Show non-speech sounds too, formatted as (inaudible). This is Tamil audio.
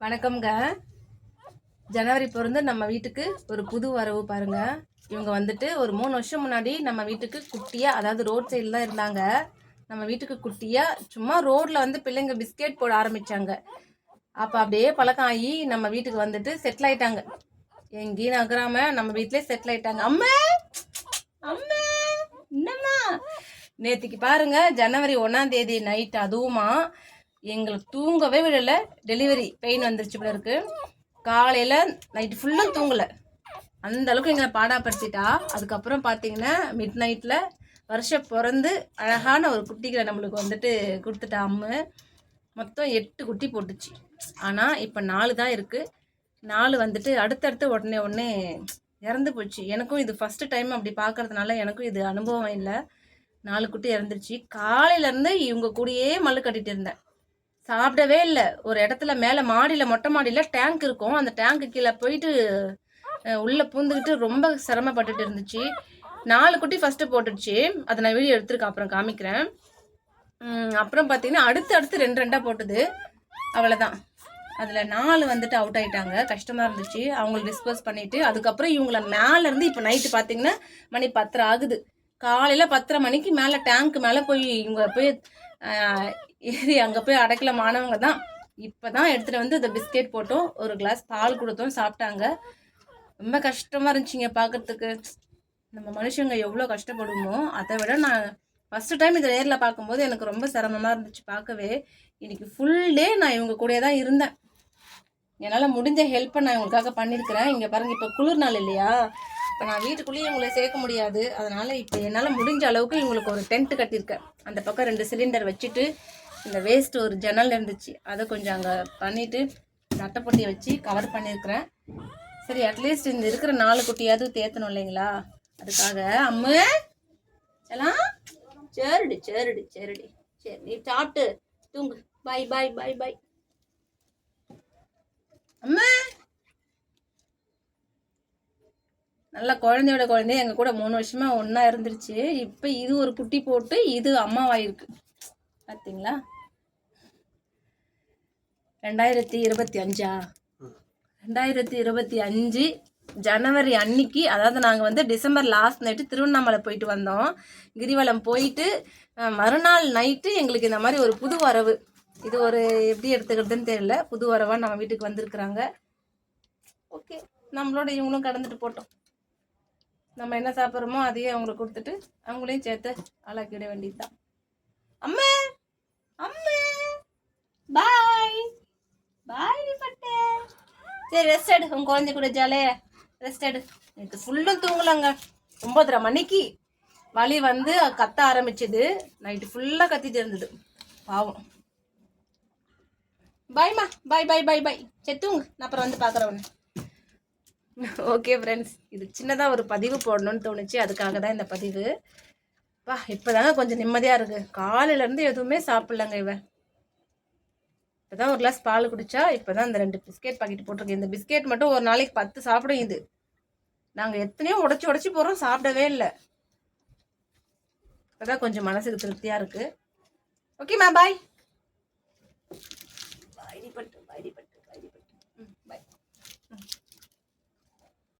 வணக்கம்ங்க. ஜனவரி பிறந்து நம்ம வீட்டுக்கு ஒரு புது வரவு பாருங்க. இவங்க வந்துட்டு ஒரு மூணு வருஷம் முன்னாடி நம்ம வீட்டுக்கு குட்டியா அதாவது ரோட் சைடில் தான் இருந்தாங்க. நம்ம வீட்டுக்கு குட்டியா சும்மா ரோட்ல வந்து பிள்ளைங்க பிஸ்கெட் போட ஆரம்பிச்சாங்க. அப்போ அப்படியே பழக்கம் ஆகி நம்ம வீட்டுக்கு வந்துட்டு செட்டில் ஆயிட்டாங்க. எங்கேயும் நகராம நம்ம வீட்டிலே செட்டில் ஆயிட்டாங்க. அம்மா! அம்மா! என்னம்மா? நேத்திக்கு பாருங்க ஜனவரி ஒன்னாம் தேதி நைட் அதுவுமா எங்களுக்கு தூங்கவே விடல. டெலிவரி பெயின் வந்துருச்சு போல இருக்கு. காலையில நைட் ஃபுல்லாக தூங்கல. அந்த அளவுக்கு எங்களை பாடாப்படுத்திட்டா. அதுக்கப்புறம் பார்த்தீங்கன்னா மிட் நைட்டில் வருஷம் பிறந்து அழகான ஒரு குட்டிகளை நம்மளுக்கு வந்துட்டு கொடுத்துட்டா அம்மு. மொத்தம் எட்டு குட்டி போட்டுச்சு. ஆனால் இப்போ நாலு தான் இருக்குது நாலு வந்துட்டு அடுத்தடுத்து உடனே உடனே இறந்து போச்சு. எனக்கும் இது ஃபஸ்ட்டு டைம் அப்படி பார்க்கறதுனால எனக்கும் இது அனுபவம் இல்லை. நாலு குட்டி இறந்துருச்சு. காலையிலேருந்து இவங்க கூடயே மல்லு கட்டிட்டு இருந்தேன். சாப்பிடவே இல்லை. ஒரு இடத்துல மேலே மாடியில் மொட்டை மாடியில் டேங்க் இருக்கும். அந்த டேங்க்கு கீழே போயிட்டு உள்ளே உள்ள பூந்துக்கிட்டு ரொம்ப சிரமப்பட்டுட்டு இருந்துச்சு. நாலு குட்டி ஃபஸ்ட்டு போட்டுடுச்சு. அதை நான் வீடியோ எடுத்துருக்கேன். அப்புறம் காமிக்கிறேன். அப்புறம் பார்த்தீங்கன்னா அடுத்து அடுத்து ரெண்டு ரெண்டாக போட்டுது. அவ்வளோதான் அதில் நாலு வந்துட்டு அவுட் ஆகிட்டாங்க கஷ்டமாக இருந்துச்சு. அவங்கள டிஸ்போஸ் பண்ணிட்டு அதுக்கப்புறம் இவங்கள மேலேருந்து இப்போ நைட்டு பார்த்தீங்கன்னா மணி பத்தரை ஆகுது. காலையில் பத்தரை மணிக்கு மேலே டேங்க் மேலே போய் இவங்க போய் அங்கே போய் அடைக்கல மாணவங்க தான். இப்போ தான் எடுத்துகிட்டு வந்து இந்த பிஸ்கெட் போட்டோம். ஒரு கிளாஸ் பால் கொடுத்தோம் சாப்பிட்டாங்க. ரொம்ப கஷ்டமாக இருந்துச்சுங்க பார்க்கறதுக்கு நம்ம மனுஷங்க எவ்வளோ கஷ்டப்படுமோ அதை விட நான் ஃபஸ்ட்டு டைம் இதை நேரில் பார்க்கும்போது எனக்கு ரொம்ப சிரமமாக இருந்துச்சு பார்க்கவே. இன்றைக்கி ஃபுல் டே நான் இவங்க கூடயே தான் இருந்தேன். என்னால் முடிஞ்ச ஹெல்ப்பை நான் இவங்களுக்காக பண்ணியிருக்கிறேன். இங்கே பாருங்கள் இப்போ குளிர் நாள் இல்லையா? இப்போ நான் வீட்டுக்குள்ளேயே இவங்களை சேர்க்க முடியாது. அதனால் இப்போ என்னால் முடிஞ்ச அளவுக்கு இவங்களுக்கு ஒரு டென்ட் கட்டியிருக்கேன். அந்த பக்கம் ரெண்டு சிலிண்டர் வச்சுட்டு இந்த வேஸ்ட் ஒரு ஜன்னல் இருந்துச்சு. அதை கொஞ்சம் அங்கே பண்ணிவிட்டு அட்டைப்பொட்டியை வச்சு கவர் பண்ணியிருக்கிறேன். சரி அட்லீஸ்ட் இந்த இருக்கிற நாலு குட்டியாவது தேத்தணும் இல்லைங்களா? அதுக்காக அம்மு! எல்லாம் சரிடு சரிடு சரிடி. சரி நீ சாப்பிட்டு தூங்கு. பாய் பாய் பாய் பாய் அம்மா நல்லா குழந்தையோட குழந்தைய எங்க கூட மூணு வருஷமா ஒண்ணா இருந்துருச்சு. இப்போ இது ஒரு குட்டி போட்டு இது அம்மாவாயிருக்கு. பார்த்தீங்களா ரெண்டாயிரத்தி இருபத்தி அஞ்சா? ரெண்டாயிரத்தி இருபத்தி அஞ்சு ஜனவரி அன்னைக்கு அதாவது நாங்கள் வந்து டிசம்பர் லாஸ்ட் நைட்டு திருவண்ணாமலை போயிட்டு வந்தோம். கிரிவலம் போயிட்டு மறுநாள் நைட்டு எங்களுக்கு இந்த மாதிரி ஒரு புது வரவு. இது ஒரு எப்படி எடுத்துக்கிறதுன்னு தெரியல. புது வரவாக நம்ம வீட்டுக்கு வந்திருக்கிறாங்க. ஓகே. நம்மளோட இவங்களும் கடந்துட்டு போட்டோம். நம்ம என்ன சாப்பிட்றோமோ அதையே அவங்களுக்கு கொடுத்துட்டு அவங்களையும் சேர்த்து ஆளாக்கிட வேண்டியதுதான். அம்மா! அம்மா! பாய்! பாய் பட்டே சரி ரெஸ்ட் எடு. உங்க குழந்தை கூட ஜாலியா ரெஸ்ட் எடு. நேற்று ஃபுல்லும் தூங்கலங்க. ஒன்பதரை மணிக்கு வலி வந்து கத்த ஆரம்பிச்சது. நைட்டு ஃபுல்லாக கத்திட்டு இருந்தது. பாவம். பாய்மா பாய் பாய் பாய் பாய் சரி தூங்கு. நான் அப்புறம் வந்து பார்க்குறேன் உன்னை. (laughs) ஓகே ஃப்ரெண்ட்ஸ் இது சின்னதாக ஒரு பதிவு போடணும்னு தோணுச்சு. அதுக்காக தான் இந்த பதிவு. பா இப்போதாங்க கொஞ்சம் நிம்மதியாக இருக்குது காலையிலேருந்து எதுவுமே சாப்பிட்லங்க இவன் இப்போதான் ஒரு கிளாஸ் பால் குடிச்சா இப்போதான் இந்த ரெண்டு பிஸ்கெட் பாக்கெட் போட்டிருக்கேன். இந்த பிஸ்கெட் மட்டும் ஒரு நாளைக்கு பத்து சாப்பிடும் இது. நாங்கள் எத்தனையோ உடச்சி உடச்சி போகிறோம் சாப்பிடவே இல்லை. இப்போதான் கொஞ்சம் மனசுக்கு திருப்தியாக இருக்குது ஓகேம்மா பாய்